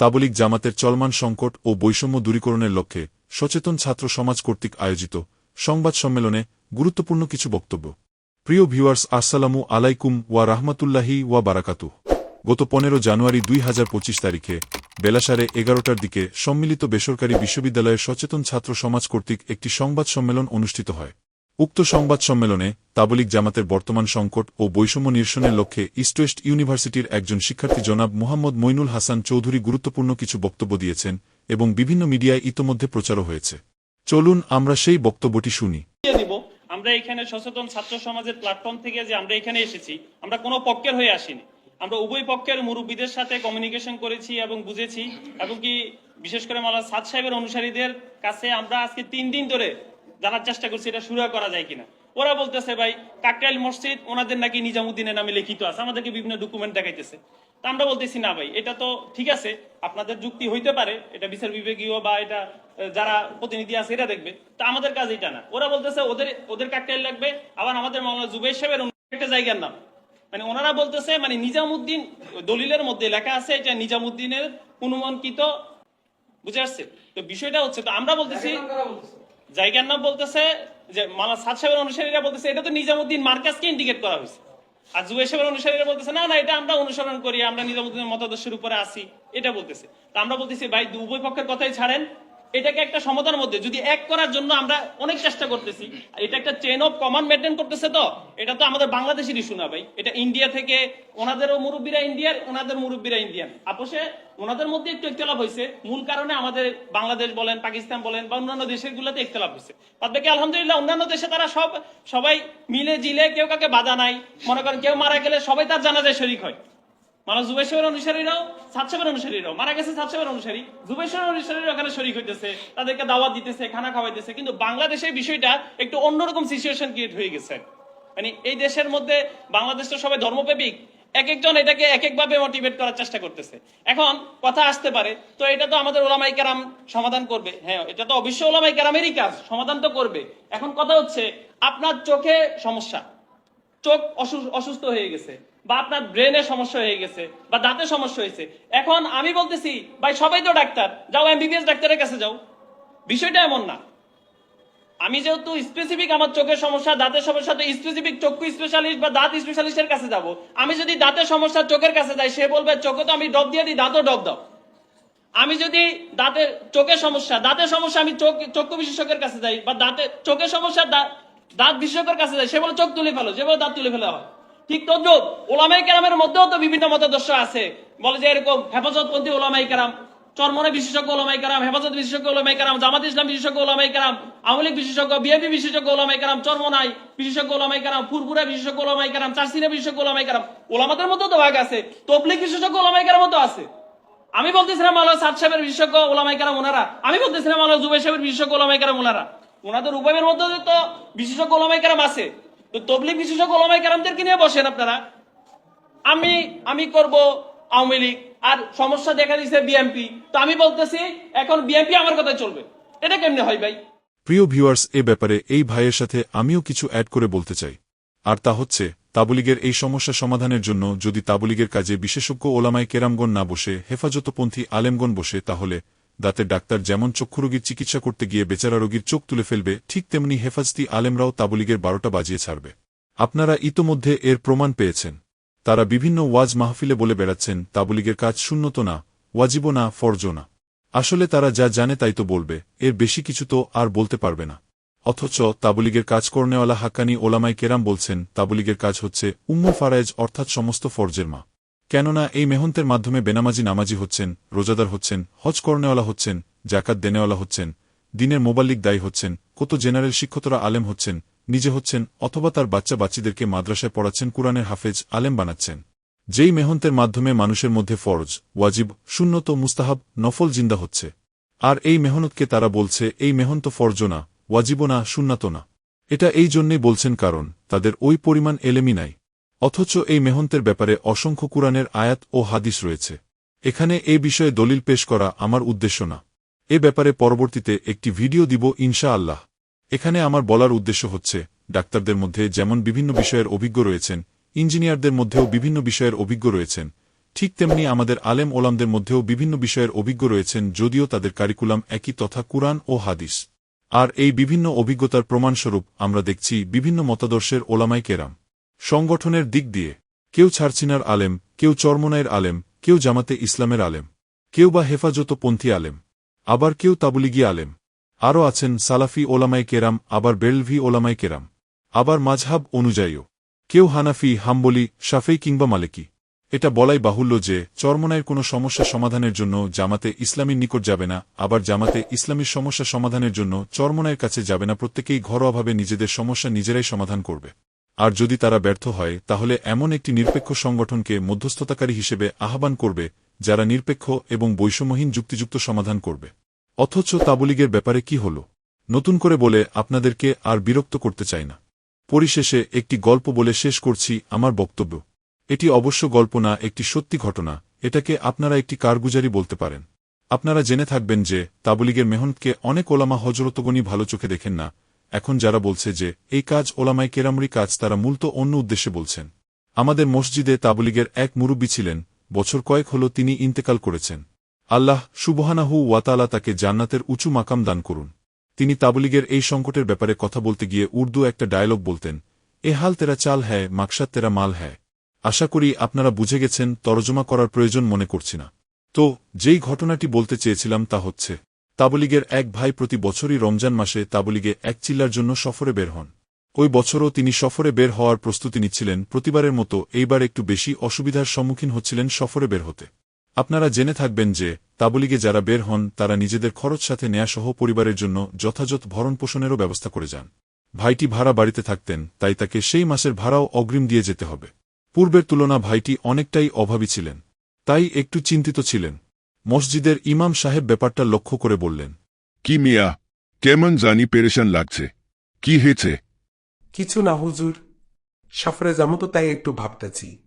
তাবলিক জামাতের চলমান সংকট ও বৈষম্য দূরীকরণের লক্ষ্যে সচেতন ছাত্র সমাজ কর্তৃক আয়োজিত সংবাদ সম্মেলনে গুরুত্বপূর্ণ কিছু বক্তব্য। প্রিয় ভিউয়ার্স, আসসালামু আলাইকুম ওয়া রাহমাতুল্লাহি ওয়া বারাকাতু গত পনেরো জানুয়ারি দুই হাজার পঁচিশ তারিখে বেলাসারে এগারোটার দিকে সম্মিলিত বেসরকারি বিশ্ববিদ্যালয়ের সচেতন ছাত্র সমাজ কর্তৃক একটি সংবাদ সম্মেলন অনুষ্ঠিত হয়। উক্ত সংবাদ সম্মেলনে তাবলিক জামাতের বর্তমান সংকট ও বৈষম্য নিরসনের লক্ষ্যে ইস্ট ওয়েস্ট ইউনিভার্সিটির একজন শিক্ষার্থী জনাব মোহাম্মদ মইনুল হাসান চৌধুরী গুরুত্বপূর্ণ কিছু বক্তব্য দিয়েছেন এবং বিভিন্ন মিডিয়ায় ইতোমধ্যে প্রচারও হয়েছে। চলুন আমরা সেই বক্তব্যটি শুনি। আমরা এখানে সচেতন ছাত্র সমাজের প্ল্যাটফর্ম থেকে যে আমরা এখানে এসেছি, আমরা কোনো পক্ষের হয়ে আসিনি। আমরা উভয় পক্ষের মুরব্বীদের সাথে কমিউনিকেশন করেছি এবং বুঝেছি এবং কি বিশেষ করে মালা সাদ সাহেবের অনুসারীদের কাছে আমরা আজকে তিন দিন ধরে জানার চেষ্টা করছি, এটা শুরু করা যায় কিনা। ওরা বলতেছে, ভাই, কাকরাইল মসজিদ, ওনাদের নাকি নিজামুদ্দিনের নামে লিখিত আছে, আমাদেরকে বিভিন্ন ডকুমেন্ট দেখাইতেছে। তা আমরা বলতেছি, না ভাই, এটা তো ঠিক আছে, আপনাদের যুক্তি হইতে পারে, এটা বিচার বিভাগীয় বা এটা যারা প্রতিনিধি আছে এটা দেখবে। তা আমাদের কাজ এটা না। ওরা বলতেছে, ওদের ওদের কাকটাইল লাগবে, আবার আমাদের মামলা জুবাই সাহেবের একটা জায়গার নাম। মানে ওনারা বলতেছে মানে নিজামুদ্দিন দলিলের মধ্যে লেখা আছে, এটা নিজামুদ্দিনের অনুমানকৃত, বুঝে আসছে? তো বিষয়টা হচ্ছে, তো আমরা বলতেছি জায়গার নাম বলতেছে যে মালা সাদ সাহেবের অনুসারীরা বলতেছে, এটা তো নিজামুদ্দিন মার্কাজকে ইন্ডিকেট করা হয়েছে। আর জুয়ে সাহেবের অনুসারীরা বলতেছে, না না, এটা আমরা অনুসরণ করি, আমরা নিজামুদ্দিনের মতাদর্শের উপরে আসি এটা বলতেছে। তা আমরা বলতেছি, ভাই উভয় পক্ষের কথাই ছাড়েন। এটাকে একটা সমাধানের মধ্যে, যদি এক করার জন্য আমরা অনেক চেষ্টা করতেছি এটা একটা চেন অফ কমান্ড মেনটেন করতেছে তো, এটা তো আমাদের বাংলাদেশের ইস্যু না ভাই। এটা ইন্ডিয়া থেকে, ওনাদেরও মুরব্বীরা ইন্ডিয়ার ওনাদের মুরব্বীরা ইন্ডিয়ান আপোষে ওনাদের মধ্যে একটু ইখতলাফ হয়েছে মূল কারণে আমাদের বাংলাদেশ বলেন, পাকিস্তান বলেন, বা অন্যান্য দেশের গুলোতে ইখতলাফ হয়েছে বাদ বাকি আলহামদুলিল্লাহ, অন্যান্য দেশে তারা সব, সবাই মিলে জিলে কেউ কাকে বাধা নাই। মনে করেন কেউ মারা গেলে সবাই তার জানাজায় শরিক হয়। মানে অনুসারীরাও অনুসারীরাও। মারা গেছে অনুসারী। অনুসারীরা ওখানে হইতেছে, তাদেরকে দাওয়াত দিতেছে, খানা খাওয়াইতেছে। কিন্তু বাংলাদেশের বিষয়টা একটু অন্যরকম সিচুয়েশন ক্রিয়েট হয়ে গেছে। মানে এই দেশের মধ্যে বাংলাদেশ তো সবাই ধর্মপ্রেমিক। এক একজন এটাকে এক একভাবে মোটিভেট করার চেষ্টা করতেছে। এখন কথা আসতে পারে, তো এটা তো আমাদের ওলামাই কেরাম সমাধান করবে। হ্যাঁ এটা তো অবশ্যই ওলামাই কেরামেরই কাজ, সমাধান তো করবে। এখন কথা হচ্ছে, আপনার চোখে সমস্যা। চোখ অসু- অসুস্থ হয়ে গেছে। বা আপনার ব্রেনের সমস্যা হয়ে গেছে বা দাঁতের সমস্যা হয়েছে। এখন আমি বলতেছি, ভাই, সবাই তো ডাক্তার। যাও এমবিবিএস ডাক্তারের কাছে যাও। বিষয়টা এমন না। আমি যেহেতু স্পেসিফিক আমার চোখের সমস্যা, দাঁতের সমস্যা, তো স্পেসিফিক চক্ষু স্পেশালিস্ট বা দাঁত স্পেশালিস্টের কাছে যাব। আমি যদি দাঁতের সমস্যা চোখের কাছে যাই, সে বলবে, চোখে তো আমি ডব দিয়ে দিই, দাঁতও ডব দাও। আমি যদি দাঁতের, চোখের সমস্যা, দাঁতের সমস্যা আমি চোখ, চক্ষু বিশেষজ্ঞের কাছে যাই বা দাঁতের, চোখের সমস্যা দাঁত বিশেষজ্ঞের কাছে যাই, সে বলে, চোখ তুলে ফেলো। যে বলে, দাঁত তুলে ফেলা হয়। ঠিক তদ্রুপ ওলামাই কেরামের মধ্যেও তো বিভিন্ন মতাদর্শ আছে বলে যে এরকম হেফাজতপন্থী ওলামাই কেরাম চরমনে বিশেষজ্ঞ ওলামাই কারাম হেফাজত বিশেষজ্ঞ ওলামাই কারাম জামাত ইসলাম বিশেষজ্ঞ ওলামাই কারাম আওয়ামী লীগ বিশেষজ্ঞ বিএনপি বিশেষজ্ঞ ওলামাই কারাম চরমনাই বিশেষজ্ঞ ওলামাই কারাম ফুরপুরা বিশেষজ্ঞ ওলামাই কারাম চারসিনা বিশেষজ্ঞ ওলামাই কারাম ওলামাদের মধ্যেও তো ভাগ আছে তবলিক বিশেষজ্ঞ ওলামাই কারামও তো আছে আমি বলতেছিলাম আল্লাহ সাদ সাহেবের বিশেষজ্ঞ ওলামাই কারাম ওনারা আমি বলতেছিলাম আল্লাহ জুবাই সাহেবের বিশেষজ্ঞ ওলামাই কারাম ওনারা ওনাদের উভয়ের মধ্যে তো বিশেষজ্ঞ ওলামাই কারাম আছে তো তবলিক বিশেষজ্ঞ ওলামাই কারামদেরকে নিয়ে বসেন আপনারা? আমি আমি করব আওয়ামী লীগ, আর সমস্যা দেখা দিছে বিএনপি। তো আমি বলতেছি, এখন বিএনপি আমার কথায় চলবে। এটা কেমনে হয় ভাই? প্রিয় ভিউয়ার্স, এ ব্যাপারে এই ভাইয়ের সাথে আমিও কিছু অ্যাড করে বলতে চাই। আর তা হচ্ছে, তাবলিগের এই সমস্যা সমাধানের জন্য যদি তাবলিগের কাজে বিশেষজ্ঞ ওলামাই কেরামগণ না বসে, হেফাজতপন্থী আলেমগণ বসে, তাহলে দাঁতের ডাক্তার যেমন চক্ষুরোগীর চিকিৎসা করতে গিয়ে বেচারা রোগীর চোখ তুলে ফেলবে, ঠিক তেমনি হেফাজতি আলেমরাও তাবলিগের বারোটা বাজিয়ে ছাড়বে। আপনারা ইতোমধ্যে এর প্রমাণ পেয়েছেন। তারা বিভিন্ন ওয়াজ মাহফিলে বলে বেড়াচ্ছেন, তাবলিগের কাজ শূন্যত না, ওয়াজিবও না, ফরজও না। আসলে তারা যা জানে তাই তো বলবে, এর বেশি কিছু তো আর বলতে পারবে না। অথচ তাবলিগের কাজ করনেওয়ালা হাক্কানি ওলামাই কেরাম বলছেন, তাবলিগের কাজ হচ্ছে উম্মু ফারায়েজ অর্থাৎ সমস্ত ফরজের মা। কেননা এই মেহন্তের মাধ্যমে বেনামাজি নামাজি হচ্ছেন, রোজাদার হচ্ছেন, হজ করনেওয়ালা হচ্ছেন, জাকাত দেনেওয়ালা হচ্ছেন, দিনের মোবাল্লিক দায়ী হচ্ছেন, কত জেনারেল শিক্ষতরা আলেম হচ্ছেন, নিজে হচ্ছেন অথবা তার বাচ্চা বাচ্চিদেরকে মাদ্রাসায় পড়াচ্ছেন কুরআনের হাফেজ, আলেম বানাচ্ছেন। যেই মেহন্তের মাধ্যমে মানুষের মধ্যে ফরজ, ওয়াজিব শূন্যত মুস্তাহাব, নফল জিন্দা হচ্ছে। আর এই মেহনতকে তারা বলছে, এই মেহন্ত ফরজ না ওয়াজিব না সুন্নাত না। এটা এই জন্যেই বলছেন কারণ, তাদের ওই পরিমাণ এলেমি নাই। অথচ এই মেহন্তের ব্যাপারে অসংখ্য কুরআনের আয়াত ও হাদিস রয়েছে। এখানে এই বিষয়ে দলিল পেশ করা আমার উদ্দেশ্য না। এ ব্যাপারে পরবর্তীতে একটি ভিডিও দিব ইনশা আল্লাহ এখানে আমার বলার উদ্দেশ্য হচ্ছে, ডাক্তারদের মধ্যে যেমন বিভিন্ন বিষয়ের অভিজ্ঞ রয়েছেন, ইঞ্জিনিয়ারদের মধ্যেও বিভিন্ন বিষয়ের অভিজ্ঞ রয়েছেন, ঠিক তেমনি আমাদের আলেম ওলামদের মধ্যেও বিভিন্ন বিষয়ের অভিজ্ঞ রয়েছেন যদিও তাদের কারিকুলাম একই তথা কুরআন ও হাদিস। আর এই বিভিন্ন অভিজ্ঞতার প্রমাণস্বরূপ আমরা দেখছি বিভিন্ন মতাদর্শের ওলামাই কেরাম। সংগঠনের দিক দিয়ে, কেউ ছারচিনার আলেম, কেউ চরমনায়ের আলেম, কেউ জামাতে ইসলামের আলেম, কেউ বা হেফাজতপন্থী আলেম, আবার কেউ তাবলিগি আলেম, আরও আছেন সালাফি ওলামাই কেরাম, আবার বেলভি ওলামাই কেরাম, আবার মাঝহাব অনুযায়ীও। কেউ হানাফি, হাম্বলি, শাফেই কিংবা মালিকি। এটা বলাই বাহুল্য যে চরমনায়ের কোনো সমস্যা সমাধানের জন্য জামাতে ইসলামীর নিকট যাবে না, আবার জামাতে ইসলামীর সমস্যা সমাধানের জন্য চরমনায়ের কাছে যাবে না প্রত্যেকেই ঘরোয়াভাবে নিজেদের সমস্যা নিজেরাই সমাধান করবে। আর যদি তারা ব্যর্থ হয়, তাহলে এমন একটি নিরপেক্ষ সংগঠনকে মধ্যস্থতাকারী হিসেবে আহ্বান করবে, যারা নিরপেক্ষ এবং বৈষম্যহীন যুক্তিযুক্ত সমাধান করবে। অথচ তাবলিগের ব্যাপারে কি হল? নতুন করে বলে আপনাদেরকে আর বিরক্ত করতে চাই না। পরিশেষে একটি গল্প বলে শেষ করছি আমার বক্তব্য। এটি অবশ্য গল্প না, একটি সত্যি ঘটনা। এটাকে আপনারা একটি কারগুজারি বলতে পারেন। আপনারা জেনে থাকবেন যে, তাবলিগের মেহনতকে অনেক ওলামা হজরতগণই ভালো চোখে দেখেন না এখন যারা বলছে যে, এই কাজ ওলামাই কেরামরি কাজ, তারা মূলত অন্য উদ্দেশ্যে বলছেন। আমাদের মসজিদে তাবলিগের এক মুরব্বী ছিলেন, বছর কয়েক হল তিনি ইন্তেকাল করেছেন। আল্লাহ সুবহানাহু ওয়াতালা তাকে জান্নাতের উঁচু মাকাম দান করুন। তিনি তাবলিগের এই সংকটের ব্যাপারে কথা বলতে গিয়ে উর্দু একটা ডায়লগ বলতেন, এ হাল তেরা চাল হ্যায়, মাকসাদ তেরা মাল হ্যায়। আশা করি আপনারা বুঝে গেছেন, তরজমা করার প্রয়োজন মনে করছি না। তো, যেই ঘটনাটি বলতে চেয়েছিলাম তা হচ্ছে তাবলিগের এক ভাই প্রতি বছরই রমজান মাসে তাবলিগে এক চিল্লার জন্য সফরে বের হন। ওই বছরও তিনি সফরে বের হওয়ার প্রস্তুতি নিচ্ছিলেন, প্রতিবারের মতো এইবার একটু বেশি অসুবিধার সম্মুখীন হচ্ছিলেন সফরে বের হতে। আপনারা জেনে থাকবেন যে, তাবলিগে যারা বের হন, তারা নিজেদের খরচ সাথে নেয়াসহ পরিবারের জন্য যথাযথ ভরণ পোষণেরও ব্যবস্থা করে যান। ভাইটি ভাড়া বাড়িতে থাকতেন, তাই তাকে সেই মাসের ভাড়াও অগ্রিম দিয়ে যেতে হবে। পূর্বের তুলনা ভাইটি অনেকটাই অভাবী ছিলেন। তাই একটু চিন্তিত ছিলেন। মসজিদের ইমাম সাহেব ব্যাপারটা লক্ষ্য করে বললেন কি মিয়া? কেমন জানি পেরেশান লাগছে। কি হয়েছে? কিছু না হুজুর। সফরে যাব তো তাই একটু ভাবতেছি।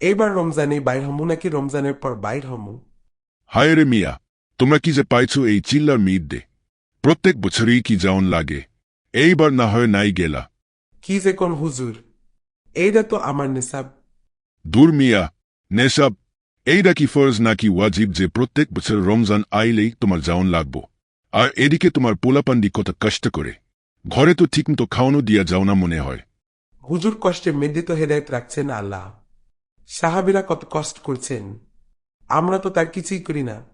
এইবার রমজানে বাইর হমু নাকি রমজানের পর বাইর হমু? হায় রে মিয়া তোমরা কি যে পাইছো এই চিল্লার মিদ দে। প্রত্যেক বছরই কি যাওন লাগে। এইবার না হয় নাই গেলা। কি যে কোন হুজুর এইটা তো আমার নেশাব। দূর মিয়া নেশাব এইটা কি ফরজ নাকি ওয়াজিব যে প্রত্যেক বছর রমজান আইলেই তোমার যাওন লাগবো? আর এদিকে তোমার পোলাপান্ডি কত কষ্ট করে। ঘরে তো ঠিকমতো খাওয়ানো দিয়া যাও না মনে হয়। হুজুর কষ্টে মেদিত হেদায়ত রাখছেন আল্লাহ। সাহাবিরা কত কষ্ট করছেন। আমরা তো তার কিছুই করি না।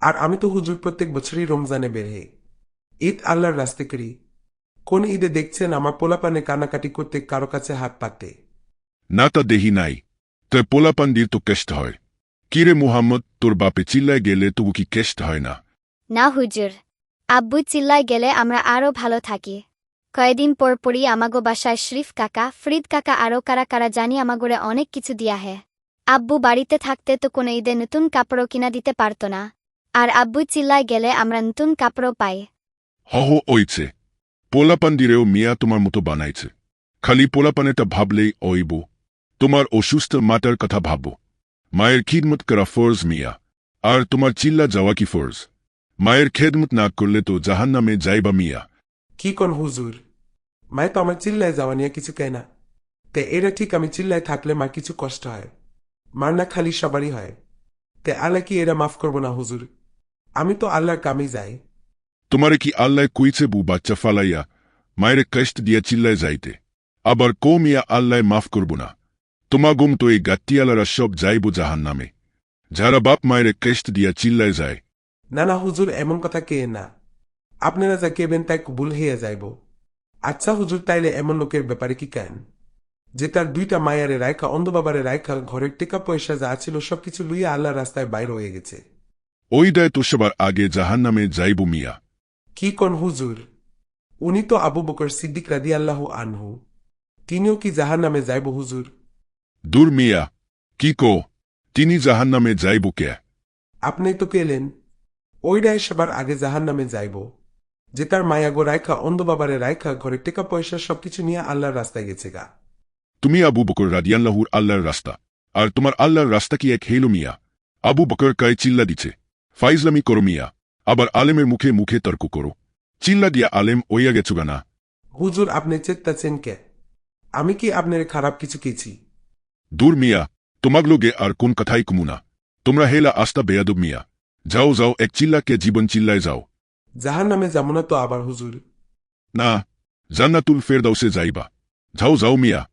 আর আমি তো হুজুর প্রত্যেক বছরই রমজানে বের ঈদ আল্লাহর রাস্তে করি। কোন ঈদে দেখছেন আমার পোলাপানে কানাকাটি করতে কারও কাছে হাত পাতে না তা দেহি নাই। তোর পোলাপান্ডির তো কেষ্ট হয়। কিরে মুহাম্মদ তোর বাপে চিল্লায় গেলে তবু কি কেষ্ট হয় না? না হুজুর আব্বু চিল্লায় গেলে আমরা আরও ভালো থাকি। কয়েকদিন পর পরই আমাগো বাসায় শরীফ কাকা ফ্রিদ কাকা আরও কারা কারা জানি আমাগোরে অনেক কিছু দিয়া হে। আব্বু বাড়িতে থাকতে তো কোনো ঈদে নতুন কাপড়ও কিনা দিতে পারত না। আর আব্বু চিল্লায় গেলে আমরা নতুন কাপড়ও পাই। হহ ওইছে। পোলাপান্ডিরেও মিয়া তোমার মতো বানাইছে। খালি পোলাপানেটা ভাবলেই ওইব তোমার অসুস্থ মাতার কথা ভাবো। মায়ের খিদমত করা ফর্জ মিয়া। আর তোমার চিল্লা যাওয়া কি ফর্জ? মায়ের খেদমত না করলে তো জাহান নামে যাইবা মিয়া। কি কোন হুজুর? মায় তো আমার চিল্লায় যাওয়া নিয়ে কিছু কেয় না। তে এটা ঠিক আমি চিল্লায় থাকলে মার কিছু কষ্ট হয়। মার না খালি সবারই হয়। তে আল্লাহ কি এরা মাফ করব না হুজুর? আমি তো আল্লাহর কামে যাই। তোমারে কি আল্লাহ কুইছে বু বাচ্চা ফালাইয়া মায়ের কষ্ট দিয়া চিল্লায় যাইতে? আবার কো মিয়া আল্লাহ মাফ করব না। তোমা গুম তো এই গাত্তিয়ালারা সব যাইব জাহান নামে যারা বাপ মায়ের কষ্ট দিয়া চিল্লায় যায়। না না হুজুর এমন কথা কে না। আপনারা যা কেবেন তাই ভুল হইয়া যাইব। আচ্ছা হুজুর তাইলে এমন লোকের ব্যাপারে কি কেন? যে তার দুইটা মায়ারে রায়খা অন্ধ বাবারে রায়খা ঘরের টেকা পয়সা যা ছিল সবকিছু লুইয়া আল্লাহ রাস্তায় বাইর হয়ে গেছে। ওই দায় তো সবার আগে জাহান নামে যাইব মিয়া। কি কোন হুজুর? উনি তো আবু বকর সিদ্দিক রাদি আল্লাহ আনহু। তিনিও কি জাহান নামে যাইব হুজুর? দূর মিয়া কি কো? তিনি জাহান নামে যাইব কে? আপনি তো পেলেন ওইটাই সবার আগে জাহান নামে যাইব যে তার মায়াগো রায়খা অন্ধ বাবারে রায়খা ঘরে টেকা পয়সা সবকিছু নিয়ে আল্লাহর রাস্তায় গেছে গা। তুমি আবু বকর রাদিয়াল্লাহুর আল্লাহর রাস্তা আর তোমার আল্লাহর রাস্তা কি এক হেলো মিয়া? আবু বকর কায় চিল্লা দিছে ফাইজলামি করো মিয়া আবার আলেমের মুখে মুখে তর্ক করো। চিল্লা দিয়া আলেম ওইয়া গেছো গানা হুজুর আপনি চেত্তাছেন কে? আমি কি আপনার খারাপ কিছু কেছি দূর মিয়া তোমাক লোগে আর কোন কথাই কুমুনা তোমরা হেলা আস্তা বেয়াদব মিয়া। যাও যাও এক চিল্লাকে জীবন চিল্লায় যাও। জাহান নামে যাব না তো আবার হুজুর। না জান্নাতুল ফেরদাউসে যাইবা। যাও যাও মিয়া।